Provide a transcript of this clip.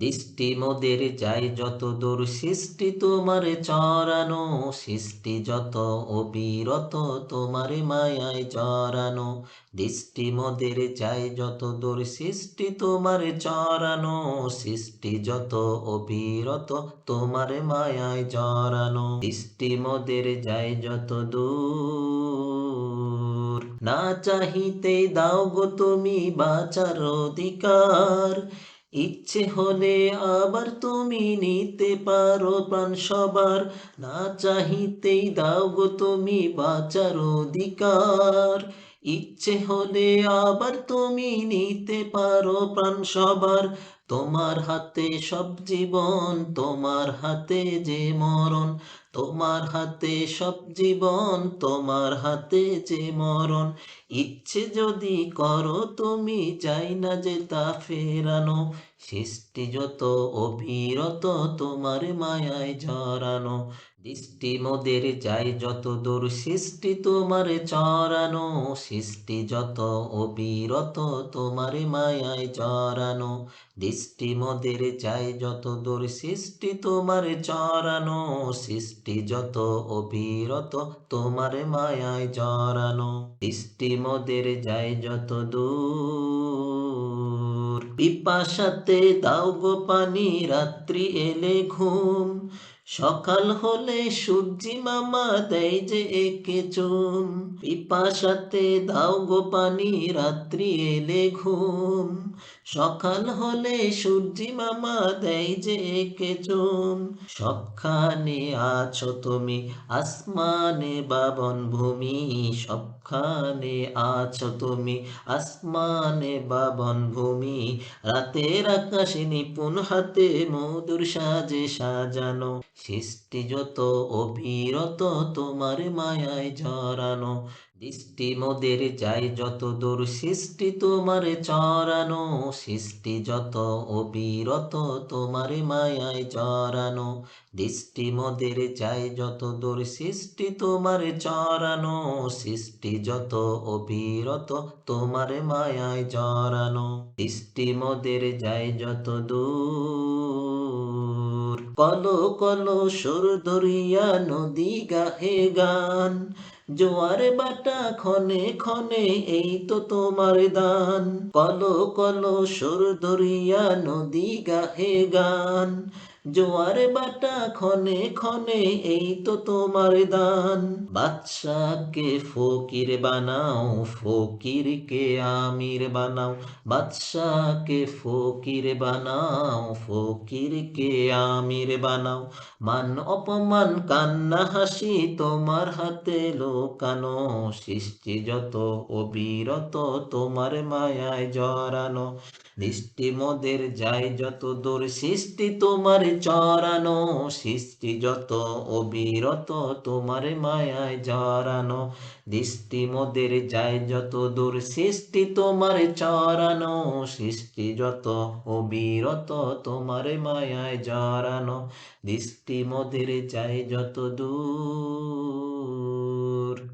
দৃষ্টি মোদের যায় যত দূর, সৃষ্টি তোমারে চরানো সৃষ্টি যত অবিরত তোমারে মায়ায় জড়ানো দৃষ্টি মোদের যায় যত দূর, সৃষ্টি তোমারে চরানো সৃষ্টি যত অবিরত তোমারে মায়ায় জড়ানো দৃষ্টি মোদের যায় যত দূর, না চাহিতে দাও গো তুমি বাঁচার অধিকার। ইচ্ছে হলে আবার তুমি নিতে পারো প্রাণ সবার। না চাহিতেই দাও গো তুমি বাঁচার অধিকার। ইচ্ছে হলে আবার তুমি নিতে পারো প্রাণ সবার। তোমার হাতে সব জীবন, তোমার হাতে যে মরণ। তোমার হাতে সব জীবন, তোমার হাতে যে মরণ। ইচ্ছে যদি করো তুমি, চাই না যে তা ফেরানো। সৃষ্টি যত অবিরত, তোমার মায়ায় জড়ানো দৃষ্টি মোদের যায় যত দূর, সৃষ্টি তোমার চরানো সৃষ্টি যত অবিরত, তোমার মায়ায় জড়ানো দৃষ্টি মোদের যায় যত দূর, সৃষ্টি তোমার চরানো সৃষ্টি যত অবিরত, তোমার মায়ায় জড়ানো দৃষ্টি মোদের যায় যত দূর। পিপাসাতে দাও গো পানি রাত্রি এলে ঘুম। সকাল হলে সূর্যি মামা দেয় যে একে চুম পিপাসাতে দাও গো পানি, রাত্রি এলে ঘুম। সকাল হলে সূর্যি মামা দেয় যে একে চুম সবখানে আছো তুমি, আসমানে বাবন ভূমি। সবখানে আছো তুমি, আসমানে বাবন ভূমি। রাতের আকাশে নিপুণ হাতে মধুর সাজে সাজানো। সৃষ্টি যত অবিরত তোমার মায়ায় জড়ানো, দৃষ্টি মোদের যায় যত দূর, সৃষ্টি তোমার চরানো সৃষ্টি যত অবিরত তোমার মায়ায় জড়ানো, দৃষ্টি মোদের যায় যত দূর, সৃষ্টি তোমার চরানো সৃষ্টি যত অবিরত তোমার মায়ায় জড়ানো, দৃষ্টি মোদের যায় যত দূর। কলো কলো সুর দরিয়া নদী গাহে গান। জোয়ার বাটা ক্ষণে ক্ষণে, এই তো তোমার দান। কলো কলো সুর দরিয়া নদী গাহে গান। জোয়ার বাটা ক্ষণে ক্ষণে, এই তো তোমার দান। বাদশাকে ফকির বানাও, ফকিরকে আমির বানাও। বাদশাকে ফকির বানাও, ফকিরকে আমির বানাও। মান অপমান, কান্না হাসি তোমার হাতে লোকানো সৃষ্টি যত অবিরত, তোমার মায়ায় জড়ানো। দৃষ্টি মোদের যায় যত দূর, সৃষ্টি তোমার চরানো সৃষ্টি যত অবিরত, তোমার মায়ায় জড়ানো। দৃষ্টি মোদের যায় যত দূর, সৃষ্টি তোমার চরানো সৃষ্টি যত অবিরত, তোমার মায়ায় জড়ানো। দৃষ্টি মোদের যায় যত দূর। episode